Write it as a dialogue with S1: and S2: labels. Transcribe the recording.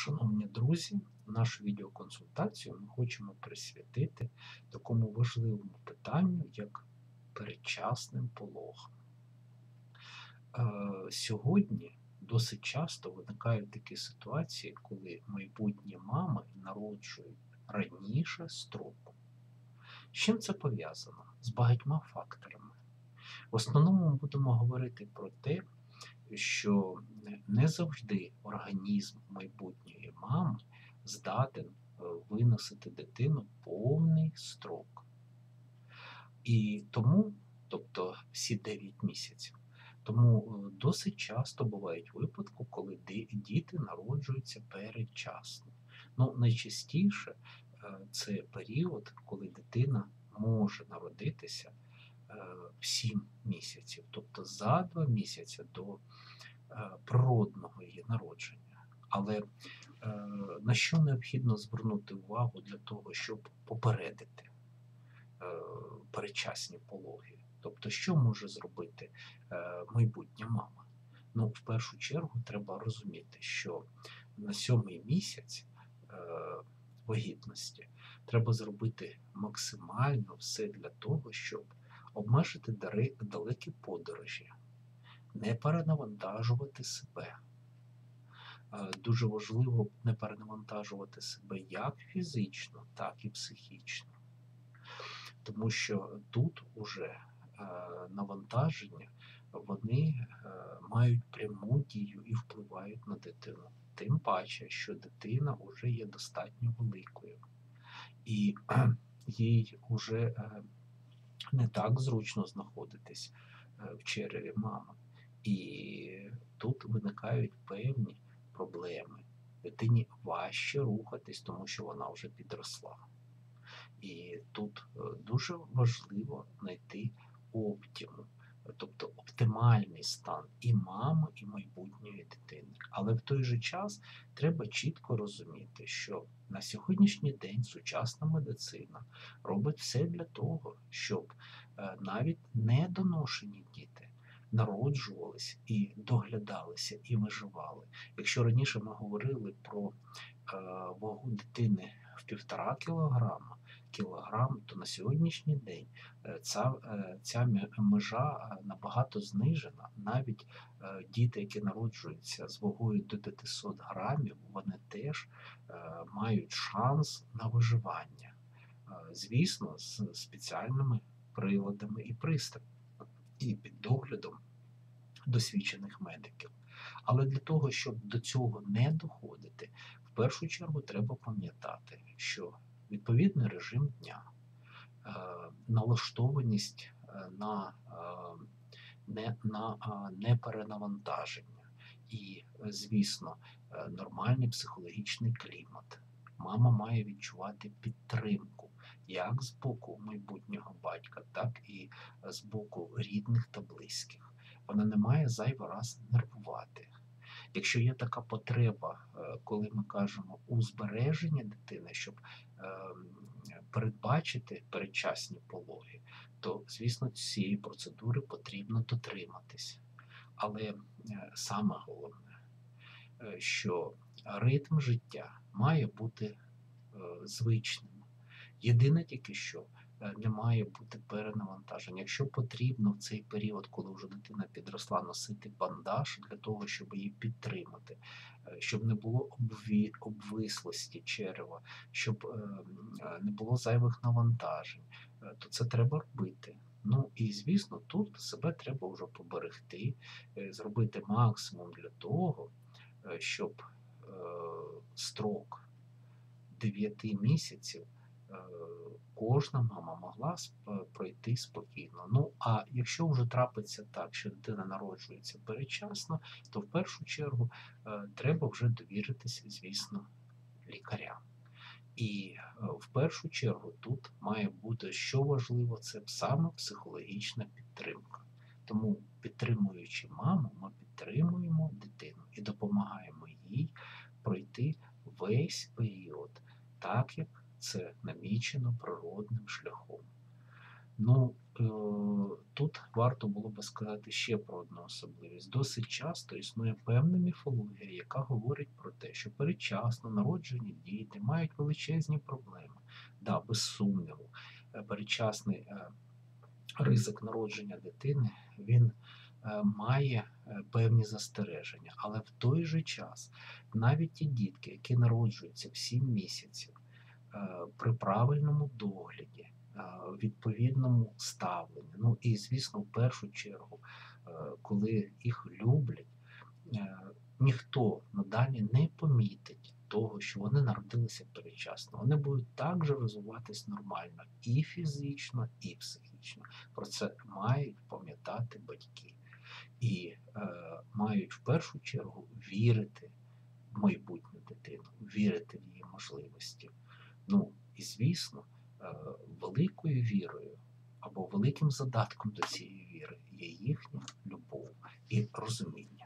S1: Шановні друзі, нашу відеоконсультацію ми хочемо присвятити такому важливому питанню, як передчасним пологам. Е, Сьогодні досить часто виникають такі ситуації, коли майбутні мами народжують раніше строку. З чим це пов'язано? З багатьма факторами. В основному ми будемо говорити про те, що не завжди організм майбутньої мами здатен е, виносити дитину повний строк. І тому, тобто всі 9 місяців, тому е, досить часто бувають випадки, коли діти народжуються передчасно. Ну, найчастіше е, це період, коли дитина може народитися 7 місяців, тобто за 2 місяці до е, природного її народження. Але е, на що необхідно звернути увагу для того, щоб попередити е, передчасні пологи? Тобто, що може зробити е, майбутня мама? Ну, в першу чергу, треба розуміти, що на сьомий місяць е, вагітності треба зробити максимально все для того, щоб обмежити дари- далекі подорожі, не перенавантажувати себе. Е, Дуже важливо не перенавантажувати себе як фізично, так і психічно. Тому що тут уже е, навантаження вони е, мають пряму дію і впливають на дитину. Тим паче, що дитина вже є достатньо великою, і їй вже не так зручно знаходитись е, в череві мами. І тут виникають певні проблеми. Дитині важче рухатись, тому що вона вже підросла. І тут е, дуже важливо знайти оптимум, тобто оптимальний стан і мами, і майбутньої дитини. Але в той же час треба чітко розуміти, що на сьогоднішній день сучасна медицина робить все для того, щоб е, навіть недоношені діти народжувались і доглядалися, і виживали. Якщо раніше ми говорили про е, вагу дитини в півтора кілограма, кілограм, то на сьогоднішній день е, ця, е, ця межа е, набагато знижена. Навіть діти, які народжуються з вагою до 500 грамів, вони теж мають шанс на виживання. Звісно, з спеціальними приладами і пристроями, і під доглядом досвідчених медиків. Але для того, щоб до цього не доходити, в першу чергу треба пам'ятати, що відповідний режим дня, е, налаштованість е, на, е, не, на неперенавантаження і, звісно, нормальний психологічний клімат. Мама має відчувати підтримку як з боку майбутнього батька, так і з боку рідних та близьких. Вона не має зайвий раз нервувати. Якщо є така потреба, коли ми кажемо у збереженні дитини, щоб е, передбачити передчасні пологи, то, звісно, цієї процедури потрібно дотриматись. Але е, саме головне, е, що ритм життя має бути звичним. Єдине тільки що не має бути перенавантаження. Якщо потрібно в цей період, коли вже дитина підросла, носити бандаж для того, щоб її підтримати, е, щоб не було обві... обвислості черева, щоб е, е, не було зайвих навантажень, е, то це треба робити. Ну і звісно, тут себе треба вже поберегти, е, зробити максимум для того, е, щоб е, строк 9 місяців е, кожна мама могла пройти спокійно. Ну а якщо вже трапиться так, що дитина народжується передчасно, то в першу чергу е, треба вже довіритися, звісно, лікарям. І е, в першу чергу тут має бути що важливо, це саме психологічна підтримка. Тому, підтримуючи маму, ми підтримуємо дитину і допомагаємо їй пройти весь період, так як це природним шляхом. Ну, е, тут варто було би сказати ще про одну особливість. Досить часто існує певна міфологія, яка говорить про те, що передчасно народжені діти мають величезні проблеми. Да, без сумніву, е, передчасний е, ризик народження дитини він має певні застереження, але в той же час навіть ті дітки, які народжуються в 7 місяців при правильному догляді, е, відповідному ставленні, ну і звісно, в першу чергу, е, коли їх люблять, е, ніхто надалі не помітить того, що вони народилися передчасно. Вони будуть також розвиватись нормально і фізично, і психічно. Про це мають пам'ятати батьки і е, мають в першу чергу вірити в майбутню дитину, вірити в її можливості. Ну і звісно, е, великою вірою або великим задатком до цієї віри є їхня любов і розуміння.